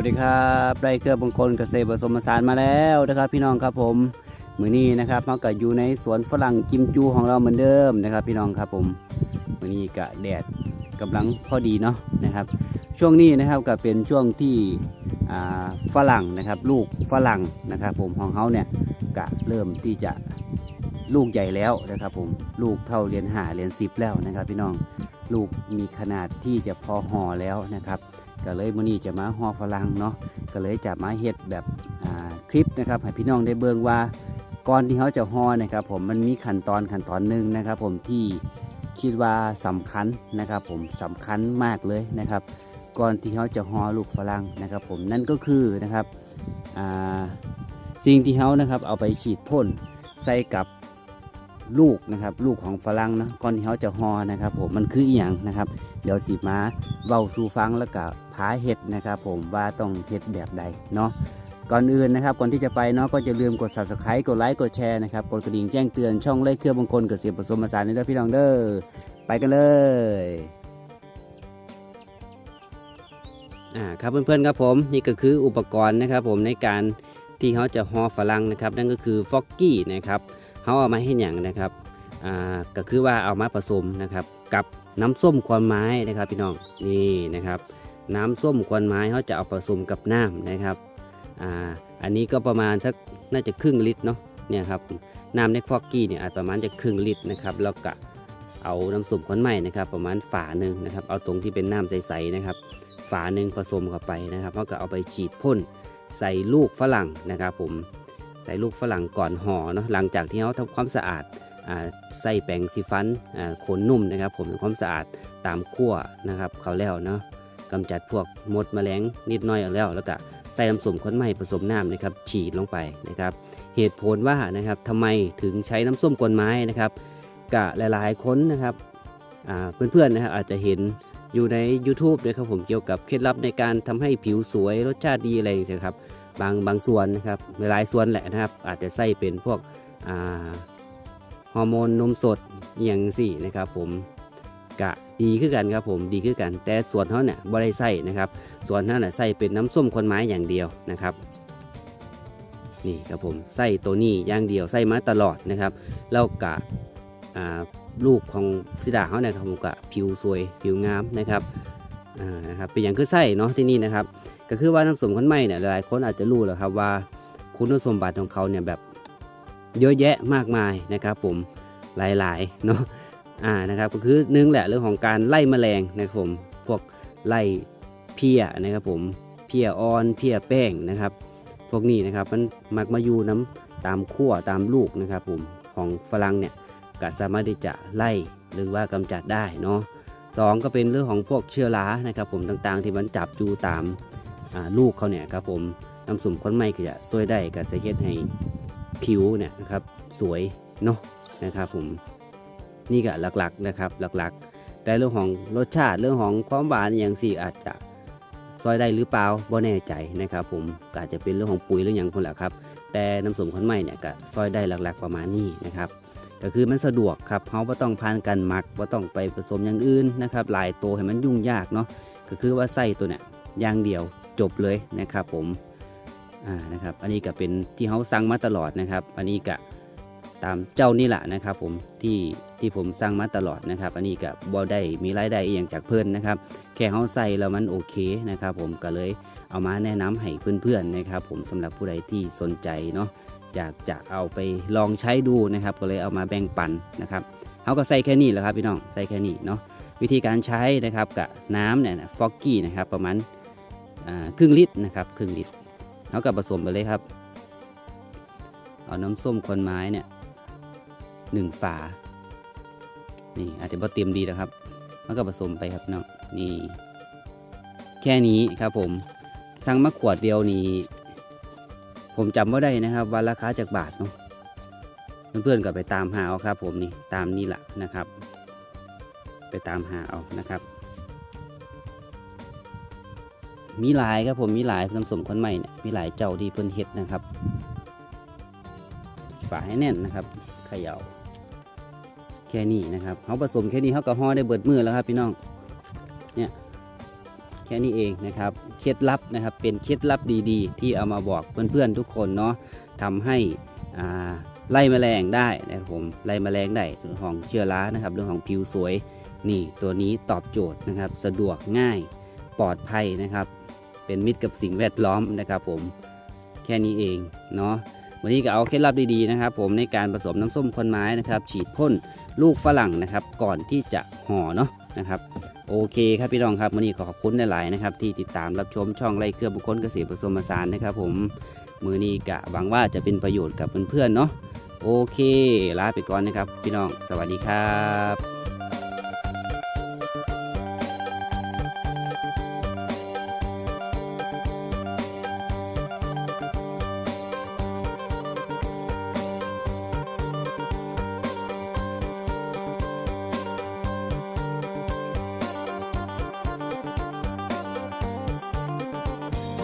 วัสดีครับได้เครือบางคนเกษตรผสมผสานมาแล้วนะครับพี่น้องครับผมมือนี้นะครับเราก็อยู่ในสวนฝรั่งกิมจูของเราเหมือนเดิมนะครับ พี่น้องครับผมมือนี้กะแดดกำลังพอดีเนาะนะครับ ช่วงนี้นะครับก็เป็นช่วงที่ฝรั่งนะครับลูกฝรั่งนะครับ ผมของเขาเนี่ยกะเริ่มที่จะลูกใหญ่แล้วนะครับ ผมลูกเท่าเรียนหาเรียนสิบแล้วนะครับ พี่น้องลูกมีขนาดที่จะพอห่อแล้วนะครับ ก็เลยมื้อนี้จะมาห่อฝรั่งเนาะก็เลยจะมาเฮ็ดแบบคลิปนะครับให้พี่น้องได้เบิ่งว่าก่อนที่เขาจะห่อนะครับ ผมมันมีขั้นตอนขั้นตอนหนึ่งนะครับ ผมที่คิดว่าสำคัญนะครับ ผมสำคัญมากเลยนะครับ ก่อนที่เขาจะห่อลูกฝรั่งนะครับ ผมนั่นก็คือนะครับสิ่งที่เขานะครับ เอาไปฉีดพ่นใส่กับลูกนะครับ ลูกของฝรั่งนะก่อนที่เขาจะหอนะครับ ผมมันคืออย่างนะครับ เดี๋ยวสีมาเบาสู่ฟังแล้วก็พาเห็ดนะครับผมว่าต้องเห็ดแบบใดเนาะก่อนอื่นนะครับก่อนที่จะไปเนาะก็จะลืมกด subscribe กดไลค์กดแชร์นะครับกดกระดิ่งแจ้งเตือนช่องเลขเครื่อบางคนเกิดเสียงผสมผสานในเด้อพี่น้องเด้อไปกันเลยอ่าครับเพื่อนๆครับผมนี่ก็คืออุปกรณ์นะครับผมในการที่เขาจะห่อฝรั่งนะครับนั่นก็คือฟอกกี้นะครับเขาเอามาให้อย่งนะครับ ก็คือว่าเอามาผสมนะครับกับน้ำส้มควันไม้นะครับพี่น้องนี่นะครับน้ำส้มควันไม้เขาจะเอาผสมกับน้ำนะครับอ่าอันนี้ก็ประมาณสักน่าจะครึ่งลิตรเนาะเนี่ยครับน้ำในฟอกกี้เนี่ยอาจประมาณจะครึ่งลิตรนะครับแล้วก็เอาน้ำส้มควันไม้นะครับ ประมาณฝาหนึ่งนะครับเอาตรงที่เป็นน้ำใสๆนะครับ ฝาหนึ่งผสมเข้าไปนะครับเขาก็เอาไปฉีดพ่นใส่ลูกฝรั่งนะครับ ผมใส่ลูกฝรั่งก่อนห่อเนาะหลังจากที่เขาทำความสะอาด ใส่แปรงสีฟันขนนุ่มนะครับ ผมทำความสะอาดตามขั้วนะครับเขาแล้วเนาะกำจัดพวกมดแมลงนิดน้อยเอาแล้วแล้วก็ใส่น้ำส้มข้นไหมผสมน้ำนะครับฉีดลงไปนะครับ เหตุผลว่านะครับทำไมถึงใช้น้ำส้มกวนไม้นะครับกะหลายๆคนนะครับเพื่อนๆนะครับอาจจะเห็นอยู่ใน YouTube นะครับผมเกี่ยวกับเคล็ดลับในการทำให้ผิวสวยรสชาติดีอะไรอย่างเงี้ยครับบางบางส่วนนะครับหลายส่วนแหละนะครับ อาจจะใส่เป็นพวกอ่า ฮอร์โมนนมสดอย่างสี่นะครับ ผมกะดีขึ้นกันครับผมดีขึ้นกัน แต่ส่วนเขาเนี่ยบ่ได้ใส่นะครับส่วนนั้นน่ะใส่เป็นน้ำส้มคนไม้อย่างเดียวนะครับ นี่ครับผมใส่ตัวนี้อย่างเดียวใส่มาตลอดนะครับแล้วกะลูกของสิดาเขาเนี่ยครับผมกะผิวสวยผิวงามนะครับนะครับเป็นอย่างคือใส่เนาะที่นี่นะครับ ก็คือว่าน้ำส้มคนไม้เนี่ยหลายคนอาจจะรู้แหละครับว่าคุณสมบัติของเขาเนี่ยแบบ เยอะแยะมากมายนะครับผมหลายๆเนาะอ่านะครับก็คือหนึ่งแหละเรื่องของการไล่แมลงนะครับผมพวกไล่เพี้ยนะครับผมเพี้ยอ่อนเพี้ยแป้งนะครับ พวกนี้นะครับมันมักมาอยู่น้ำตามขั้วตามลูกนะครับผมของฝรั่งเนี่ยก็สามารถที่จะไล่หรือว่ากำจัดได้เนาะสองก็เป็นเรื่องของพวกเชื้อรานะครับผมต่างๆ ที่มันจับอยู่ตามลูกเขาเนี่ยครับผมน้ำสุ่มข้นไม้ก็จะช่วยได้ก็จะเฮ็ดให้ ผิวเนี่ยนะครับสวยเนาะนะครับผมนี่ก็หลักๆนะครับหลักๆ แต่เรื่องของรสชาติเรื่องของความหวานอย่างสี่อาจจะซอยได้หรือเปล่าบ่แน่ใจนะครับ ผมอาจจะเป็นเรื่องของปุ๋ยหรืออย่างคนแหละครับ แต่น้ำสมข้นไหมเนี่ยก็ซอยได้หลักๆประมาณนี้นะครับก็คือมันสะดวกครับเขาไม่ต้องผ่านการหมักไม่ต้องไปผสมอย่างอื่นนะครับหลายตัวให้มันยุ่งยากเนาะก็คือว่าใส่ตัวเนี่ยอย่างเดียวจบเลยนะครับผม อ่านะครับ อันนี้ก็เป็นที่เขาสั่งมาตลอดนะครับ อันนี้ก็ตามเจ้านี่แหละนะครับ ผมที่ที่ผมสั่งมาตลอดนะครับ อันนี้ก็บ่ได้มีรายได้อย่างจากเพื่อนนะครับ แค่เขาใส่แล้วมันโอเคนะครับ ผมก็เลยเอามาแนะนำให้เพื่อนๆนะครับ ผมสำหรับผู้ใดที่สนใจเนาะอยากจะเอาไปลองใช้ดูนะครับ ก็เลยเอามาแบ่งปันนะครับเขาก็ใส่แค่นี้แหละครับพี่น้องใส่แค่นี้เนาะวิธีการใช้นะครับกับน้ำเนี่ยฟอกกี้นะครับประมาณครึ่งลิตรนะครับครึ่งลิตร เอากับผสมไปเลยครับ เอาน้ำส้มควันไม้เนี่ยหนึ่งฝา นี่อาจจะบ่เตรียมดีนะครับเอากับผสมไปครับเนาะนี่ แค่นี้ครับผม สั่งมาขวดเดียวนี่ผมจำว่าได้นะครับว่าราคาจากบาทเนาะ เพื่อนๆก็ไปตามหาเอาครับ ผมนี่ตามนี่แหละนะครับ ไปตามหาเอานะครับ มีหลายครับผมมีหลายน้ำสมคนใหม่เนี่ยมีหลายเจ้าที่เพิ่นเฮ็ดนะครับฝาให้แน่นนะครับเขย่าแค่นี้นะครับเขาผสมแค่นี้เขาก็ห่อได้เบิดมือแล้วครับพี่น้องเนี่ยแค่นี้เองนะครับเคล็ดลับนะครับเป็นเคล็ดลับดีๆ ที่เอามาบอกเพื่อนๆทุกคนเนาะทำให้ไล่แมลงได้นะครับผมไล่แมลงได้เรื่องของเชื้อรานะครับ เรื่องของผิวสวยนี่ตัวนี้ตอบโจทย์นะครับ สะดวกง่ายปลอดภัยนะครับ เป็นมิตรกับสิ่งแวดล้อมนะครับผมแค่นี้เองเนาะวันนี้ก็เอาเคล็ดลับดีๆนะครับ ผมในการผสมน้ำส้มคนไม้นะครับ ฉีดพ่นลูกฝรั่งนะครับ ก่อนที่จะห่อเนาะนะครับโอเคครับพี่น้องครับวันนี้ขอขอบคุณหลายๆนะครับที่ติดตามรับชมช่องไร่เครือบุคคลเกษตรผสมผสานนะครับ ผมมือนี้กะหวังว่าจะเป็นประโยชน์กับเพื่อนๆเนาะโอเคลาไปก่อนนะครับ พี่น้องสวัสดีครับ